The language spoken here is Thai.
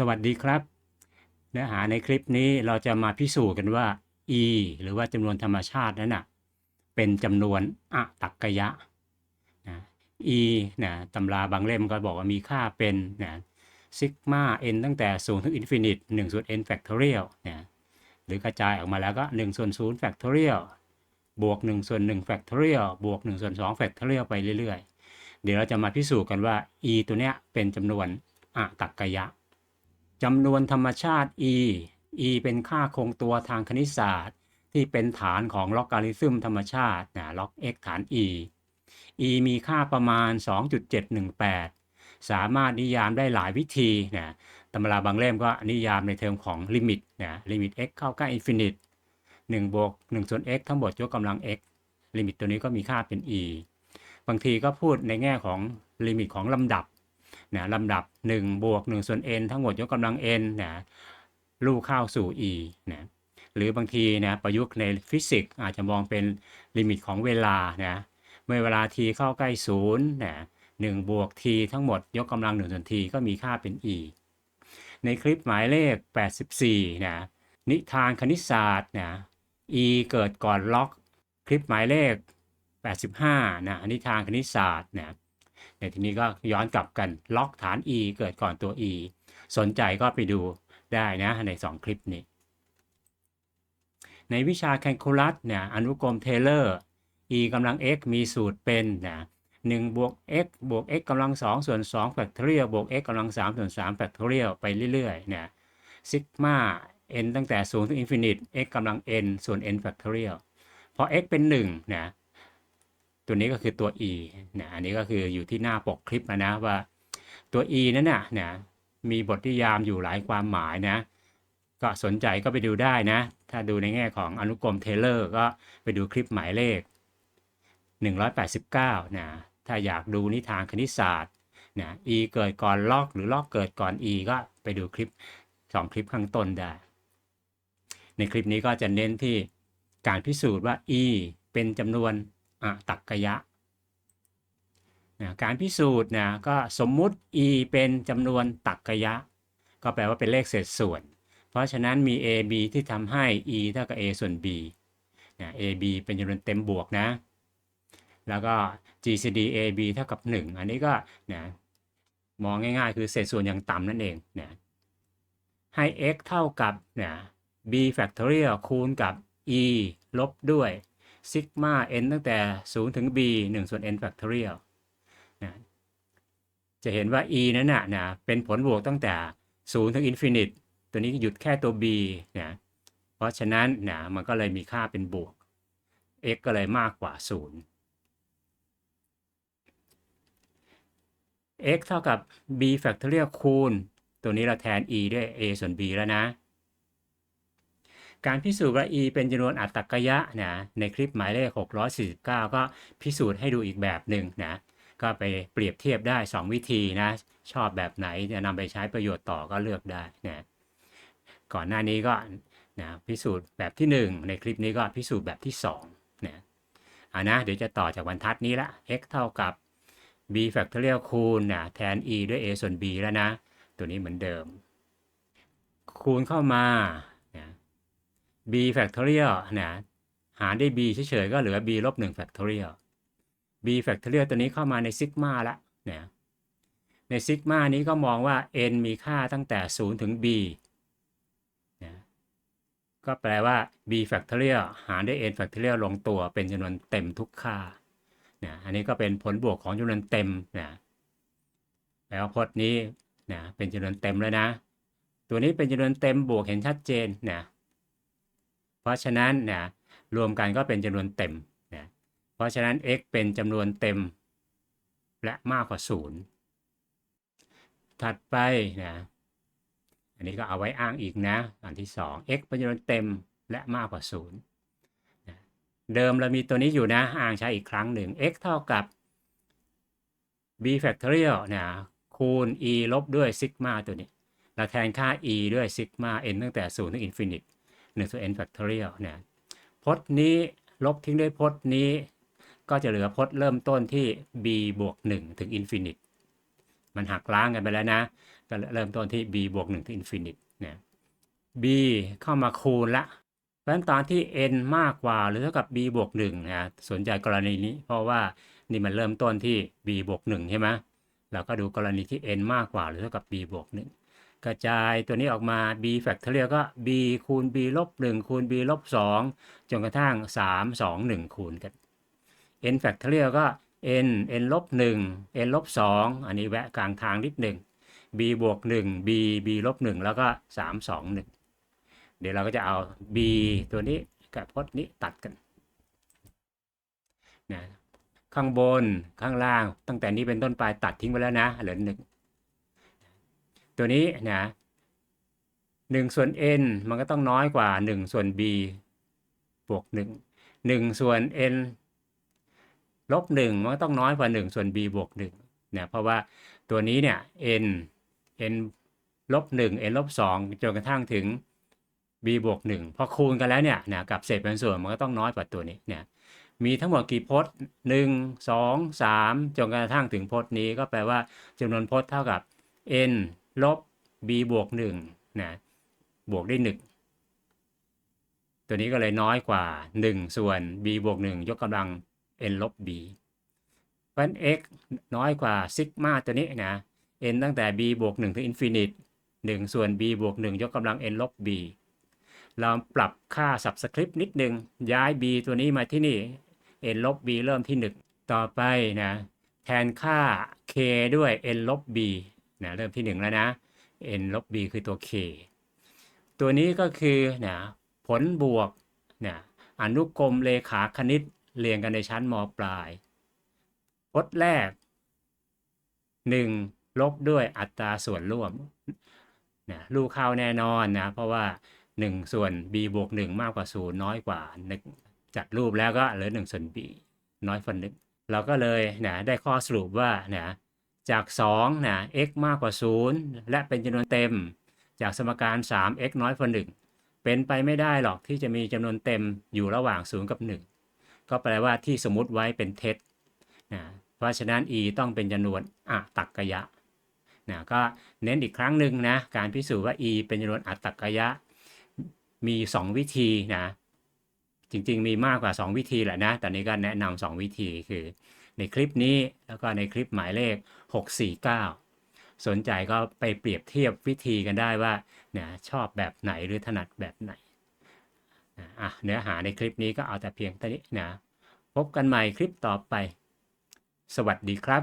สวัสดีครับ เนื้อหาในคลิปนี้เราจะมาพิสูจน์กันว่า e หรือว่าจำนวนธรรมชาตินั้นนะเป็นจำนวนอะตักกยะนะ e นะตำราบางเล่มก็บอกว่ามีค่าเป็นนะซิกมา n ตั้งแต่0ถึงอินฟินิต1ส่วน n แฟกทอเรียลนะหรือกระจายออกมาแล้วก็1ส่วน0แฟกทอเรียลบวก1ส่วน1แฟกทอเรียลบวก1ส่วน2แฟกทอเรียลไปเรื่อยๆ เดี๋ยวเราจะมาพิสูจน์กันว่า e ตัวเนี้ยเป็นจำนวนอะตักกยะ จำนวนธรรมชาติ e e เป็นค่าคงตัวทางคณิตศาสตร์ ที่เป็นฐานของล็อกการิทึมธรรมชาตินะล็อก x ฐาน e e มีค่าประมาณ 2.718 สามารถนิยามได้หลายวิธีนะตำราบางเล่มก็นิยามในเทอมของลิมิตนะลิมิต x เข้าใกล้อินฟินิต1บวก1ส่วน x ทั้งหมดยกกำลัง x ลิมิตตัวนี้ก็มีค่าเป็น e บางทีก็พูดในแง่ของลิมิตของลำดับ นะลำดับ1บวก1ส่วน n ทั้งหมดยกกำลัง n นะลูกเข้าสู่ e นะหรือบางทีนะประยุกต์ในฟิสิกส์อาจจะมองเป็นลิมิตของเวลานะเมื่อเวลา t เข้าใกล้0นะ1บวก t ทั้งหมดยกกำลัง1ส่วน t ก็มีค่าเป็น e ในคลิปหมายเลข 84นะนิทานคณิตศาสตร์นะ e เกิดก่อนล็อก คลิปหมายเลข 85นะนิทานคณิตศาสตร์นะ ในที่นี้ก็ย้อนกลับกันล็อกฐาน e เกิดก่อนตัว e สนใจก็ไปดูได้นะใน 2 คลิปนี้ ในวิชาแคลคูลัสเนี่ยอนุกรมเทเลอร์ e กำลัง x มีสูตรเป็นนะ1บวก x บวก x กำลัง2ส่วน2แฟกทอเรียลบวก x กำลัง3ส่วน3แฟกทอเรียลไปเรื่อยๆนะซิกมา n ตั้งแต่0ถึงอินฟินิต x กำลัง n ส่วน n แฟกทอเรียลพอ x เป็น1นะ ตัวนี้ก็คือตัว e นะอันนี้ก็คืออยู่ที่หน้าปกคลิปนะว่า ตัว e นั้นน่ะนะมีบทนิยามอยู่หลายความหมายนะ ก็สนใจก็ไปดูได้นะ ถ้าดูในแง่ของอนุกรมเทเลอร์ก็ไปดูคลิปหมายเลข 189 นะ ถ้าอยากดูนิทานคณิตศาสตร์นะ e เกิดก่อนล็อกหรือล็อกเกิดก่อน e ก็ไปดูคลิป 2 คลิปข้างต้นได้ ในคลิปนี้ก็จะเน้นที่การพิสูจน์ว่า e เป็นจำนวน ตักกยะนะการพิสูจน์นะก็สมมุติ e เป็นจำนวนตักกยะ ก็แปลว่าเป็นเลขเศษส่วน เพราะฉะนั้นมี a b ที่ทำให้ e เท่ากับ a ส่วน b นะ a b เป็นจำนวนเต็มบวกนะ แล้วก็ gcd ab เท่ากับ 1 อันนี้ก็นะมองง่ายๆ คือเศษส่วนอย่างต่ำนั่นเองนะให้ x เท่ากับนะ b factorial คูณกับ e ลบด้วย ซิกมา n ตั้งแต่ 0 ถึง b 1 ส่วน n factorial นะจะเห็นว่า e นั้นนะนะเป็นผลบวกตั้งแต่ 0 ถึง infinite ตัวนี้หยุดแค่ตัว b นะเพราะฉะนั้นนะมันก็เลยมีค่าเป็นบวก x ก็เลยมากกว่า 0 x เท่ากับ b factorial คูณ ตัวนี้เราแทน e ด้วย a ส่วน b แล้วนะ การพิสูจน์ว่า e เป็นจำนวนอัตตกยะนะในคลิปหมายเลข 649 ก็พิสูจน์ให้ดูอีกแบบหนึ่งนะก็ไปเปรียบเทียบได้ 2 วิธีนะชอบแบบไหนจะนำไปใช้ประโยชน์ต่อก็เลือกได้นะก่อนหน้านี้ก็นะพิสูจน์แบบที่ 1 ในคลิปนี้ก็พิสูจน์แบบที่2นะอ่านะเดี๋ยวจะต่อจากบรรทัดนี้ละ x เท่ากับ b factorial คูณนะแทน e ด้วย a ส่วน b แล้วนะ ตัวนี้เหมือนเดิม คูณเข้ามา b factorial นะหารด้วย b เฉยๆก็เหลือ b ลบ1 factorial b factorial ตัวนี้เข้ามาในซิกมาละนะในซิกมานี้ก็มองว่า n มีค่าตั้งแต่ 0 ถึง b นะก็แปลว่า b factorial หารด้วย n factorial ลงตัวเป็นจำนวนเต็มทุกค่านะอันนี้ก็เป็นผลบวกของจำนวนเต็มนะแล้วพจน์นี้นะเป็นจำนวนเต็มแล้วนะ ตัวนี้เป็นจำนวนเต็มบวกเห็นชัดเจนนะ ราะฉะนั้นนะรวมกันก็เป็นจำนวนเต็มนะเพราะฉะนั้น x เป็นจำนวนเต็ม และมากกว่า 0 ถัดไปนะอันนี้ก็เอาไว้อ้างอีกนะ อันที่ 2 x เป็นจำนวนเต็มและมากกว่า 0 เดิมเรามีตัวนี้อยู่นะ อ้างใช้อีกครั้งหนึ่ง x เท่ากับ b factorial นะคูณ e ลบด้วยซิกมาตัวนี้ เราแทนค่า e ด้วยซิกมา n ตั้งแต่ 0 ถึง infinite 1ส่วน n factorial เนะพจน์นี้ลบทิ้งด้วยพจน์นี้ ก็จะเหลือพจน์เริ่มต้นที่ b บวก1ถึง infinite มันหักล้างกันไปแล้วนะ ก็เริ่มต้นที่ b บวก1ถึงอินฟินิตนะ b เข้ามาคูณละเพราะฉะนั้นตอนที่ n มากกว่าหรือเท่ากับ b บวก1นะสนใจกรณีนี้ เพราะว่านี่มันเริ่มต้นที่ b บวก1ใช่ไหมเราก็ดูกรณีที่ n มากกว่าหรือเท่ากับ b บวก1 กระจายตัวนี้ออกมา b factorial ก็ b คูณ b ลบ1คูณ b ลบ2จนกระทั่ง 3 2 1 คูณกัน n factorial ก็ n n ลบ1 n ลบ2อันนี้แวะกลางทางนิดหนึ่ง b บวก1 b b ลบ1แล้วก็ 3 2 1 เดี๋ยวเราก็จะเอา b ตัวนี้กับพจน์นี้ตัดกันนะข้างบนข้างล่างตั้งแต่นี้เป็นต้นไปตัดทิ้งไปแล้วนะเหลือหนึ่ง ตัวนี้นะหนึ่งส่วน n มันก็ต้องน้อยกว่า 1 ส่วน b บวก 1 1 ส่วน n ลบ1มันก็ต้องน้อยกว่า 1 ส่วน b บวก1เนี่ยเพราะว่าตัวนี้เนี่ย n n ลบ1 n ลบ2จนกระทั่งถึง b บวก1พอคูณกันแล้วเนี่ยนะกับเศษเป็นส่วนมันก็ต้องน้อยกว่าตัวนี้เนี่ยมีทั้งหมดกี่พจน์ 1 2 3 จนกระทั่งถึงพจน์นี้ก็แปลว่าจำนวนพจน์เท่ากับ n ลบ b บวก1นะบวกได้ 1 ตัวนี้ก็เลยน้อยกว่า 1 ส่วน b บวก1ยกกำลัง n ลบ b เพราะฉะนั้น x น้อยกว่าซิกมาตัวนี้นะ n ตั้งแต่ b บวก1ถึงอินฟินิต1ส่วน b บวก1ยกกำลัง n ลบ b เราปรับค่า subscript นิดนึง ย้าย b ตัวนี้มาที่นี่ n ลบ b เริ่มที่ 1 ต่อไปนะ แทนค่า k ด้วย n ลบ b นะเริ่มที่ 1 แล้วนะ n ลบ b คือตัว k ตัวนี้ก็คือนะผลบวกนะอนุกรมเลขาคณิตเรียนกันในชั้นมปลายพจน์แรก 1 ลบด้วยอัตราส่วนร่วมนะลูกเข้าแน่นอนนะ เพราะว่า 1 ส่วน b บวก 1 มากกว่า 0 น้อยกว่า1จัดรูปแล้วก็เหลือ 1 ส่วน b น้อยกว่า1เราก็เลยนะได้ข้อสรุปว่านะ จาก2นะ x มากกว่า 0 และเป็นจำนวนเต็ม จากสมการ 3x น้อยกว่า1เป็นไปไม่ได้หรอกที่จะมีจำนวนเต็มอยู่ระหว่าง 0 กับ 1 ก็แปลว่าที่สมมติไว้เป็นเท็จนะเพราะฉะนั้น e ต้องเป็นจำนวนอะตักกยะนะก็เน้นอีกครั้งหนึ่งนะการพิสูจน์ว่า e เป็นจำนวนอะตักกยะ มี 2 วิธีนะจริง ๆ มีมากกว่า 2 วิธีแหละนะแต่นี้ก็แนะนำ2วิธีคือ ในคลิปนี้แล้วก็ในคลิปหมายเลข 649 สนใจก็ไปเปรียบเทียบวิธีกันได้ว่าเนี่ยชอบแบบไหนหรือถนัดแบบไหนอะเนื้อหาในคลิปนี้ก็เอาแต่เพียงเท่านี้นะพบกันใหม่คลิปต่อไป สวัสดีครับ